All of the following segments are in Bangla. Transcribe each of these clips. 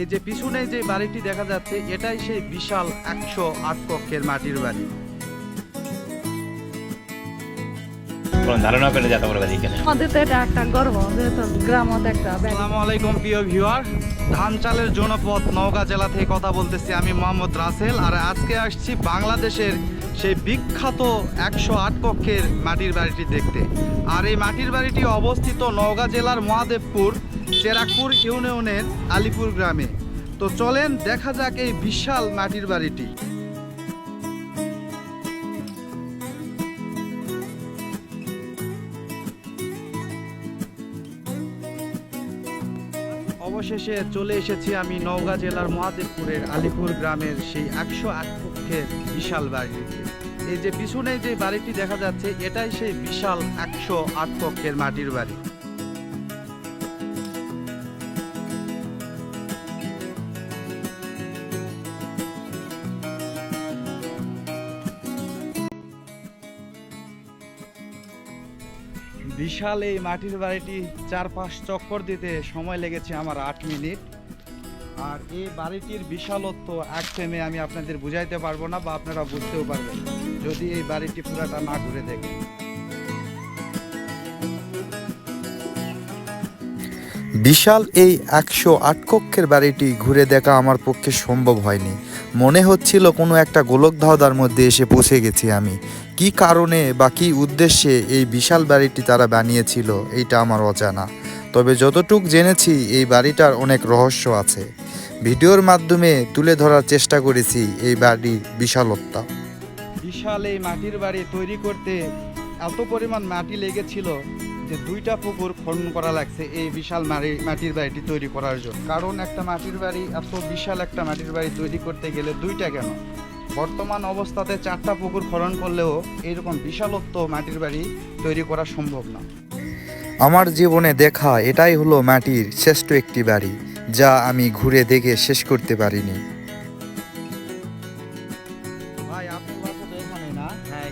এই যে পিছনে যে বাড়িটি দেখা যাচ্ছে এটাই সেই বিশাল একশো আট কক্ষের মাটির বাড়ি। কোনো ধারণা পেলে যেতে পারবে এখানে আমাদের তো এটা একটা গর্ব যেহেতু গ্রামত একটা আসসালামু আলাইকুম প্রিয় ভিউয়ার। ধান চালের জনপদ নওগাঁ জেলা থেকে কথা বলতেছি আমি মোহাম্মদ রাসেল আর আজকে আসছি বাংলাদেশের সেই বিখ্যাত একশো আট কক্ষের মাটির বাড়িটি দেখতে। আর এই মাটির বাড়িটি অবস্থিত নওগাঁ জেলার মহাদেবপুর। চেরাকপুর ইউনিয়নের আলিপুর গ্রামে। তো চলেন দেখা যাক এই বিশাল মাটির বাড়িটি। অবশেষে চলে এসেছি আমি নওগাঁ জেলার মহাদেবপুরের আলিপুর গ্রামের সেই একশো আট কক্ষের বিশাল বাড়িটি। এই যে পিছনে যে বাড়িটি দেখা যাচ্ছে, এটাই সেই বিশাল একশো আট কক্ষের মাটির বাড়ি। বিশাল এই মাটির বাড়িটি চার পাঁচ চক্কর দিতে সময় লেগেছে আমার আট মিনিট। আর এই বাড়িটির বিশালত্ব এক ফ্রেমে আমি আপনাদের বুঝাইতে পারব না বা আপনারা বুঝতেও পারবেন যদি এই বাড়িটি পুরাটা না ঘুরে দেখেন। বিশাল এই একশো আট কক্ষের বাড়িটি ঘুরে দেখা আমার পক্ষে সম্ভব হয়নি। মনে হচ্ছিল কোনো একটা গোলকধাঁধার মধ্যে এসে পৌঁছে গেছি আমি। কি কারণে বা কী উদ্দেশ্যে এই বিশাল বাড়িটি তারা বানিয়েছিল, এইটা আমার অজানা। তবে যতটুক জেনেছি, এই বাড়িটার অনেক রহস্য আছে। ভিডিওর মাধ্যমে তুলে ধরার চেষ্টা করেছি এই বাড়ির বিশালত্তা বিশাল এই মাটির বাড়ি তৈরি করতে এত পরিমাণ মাটি লেগেছিল যে দুইটা পুকুর খনন করা লাগছে এই বিশাল মাটির বাড়িটি তৈরি করার জন্য। কারণ একটা মাটির বাড়ি, এত বিশাল একটা মাটির বাড়ি তৈরি করতে গেলে দুইটা কেন? বর্তমান অবস্থাতে চারটা পুকুর খনন করলেও এইরকম বিশালত্ব মাটির বাড়ি তৈরি করা সম্ভব না। আমার জীবনে দেখা এটাই হলো মাটির শ্রেষ্ঠ একটি বাড়ি যা আমি ঘুরে দেখে শেষ করতে পারিনি। তো হ্যাঁ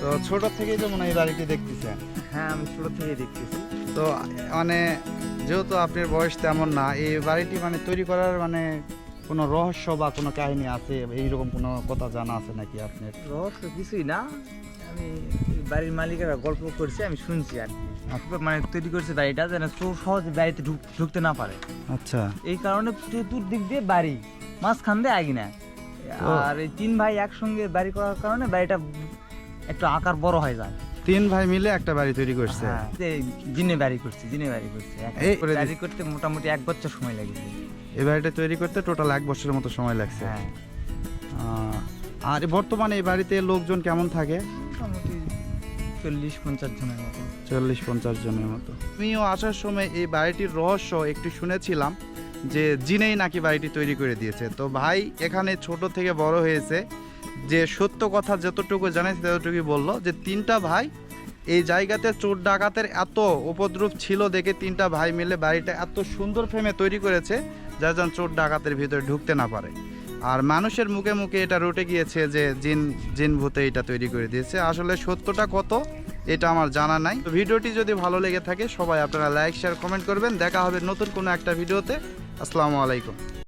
তো ছোট থেকেই তো মনে হয় এই বাড়িটি দেখতেছেন? হ্যাঁ আমি ছোট থেকে দেখতেছি। তো মানে যেহেতু আপনার বয়স তেমন না এই বাড়িটি মানে তৈরি করার মানে কোনো রহস্য বা কোনো কাহিনী আছে? এইরকম কোনো কথা জানা আছে নাকি আপনার রহস্য কিছুই না। আমি বাড়ির মালিকেরা গল্প করছে আমি শুনছি আর কি। মানে তৈরি করছে বাড়িটা যেন সহজে বাড়িতে ঢুক- ঢুকতে না পারে। আচ্ছা। এই কারণে চতুর্দিক দিয়ে বাড়ি মাঝখান দিয়ে আগিনা আর এই তিন ভাই একসঙ্গে বাড়ি করার কারণে বাড়িটা একটু আকার বড় হয়ে যায়। তিন ভাই মিলে একটা বাড়ি তৈরি করছে। দিনে এই বাড়ি করছে দিনে বাড়ি করছে। এই বাড়ি করতে মোটামুটি এক বছর সময় লেগেছে এই বাড়িটা তৈরি করতে টোটাল এক বছরের মতো সময় লাগছে। হ্যাঁ। আর বর্তমানে এই বাড়িতে লোকজন কেমন থাকে? মোটামুটি চল্লিশ পঞ্চাশ জনের মতো। চল্লিশ পঞ্চাশ জনের মতো। আমিও আসার সময় এই বাড়িটির রহস্য একটু শুনেছিলাম যে জিনেই নাকি বাড়িটি তৈরি করে দিয়েছে। তো ভাই এখানে ছোট থেকে বড় হয়েছে। যে সত্য কথা যতটুকু জানে ততটুকুই বলল যে তিনটা ভাই এই জায়গাতে চোর ডাকাতের এত উপদ্রব ছিল দেখে তিনটা ভাই মিলে বাড়িটা এত সুন্দর ফ্রেমে তৈরি করেছে যা যেন চোর ডাকাতের ভিতরে ঢুকতে না পারে। আর মানুষের মুখে মুখে এটা রটে গিয়েছে যে জিন জিন ভূতে এটা তৈরি করে দিয়েছে। আসলে সত্যটা কত, এটা আমার জানা নাই। ভিডিওটি যদি ভালো লেগে থাকে, সবাই আপনারা লাইক, শেয়ার, কমেন্ট করবেন। দেখা হবে নতুন কোনো একটা ভিডিওতে। আসসালামু আলাইকুম।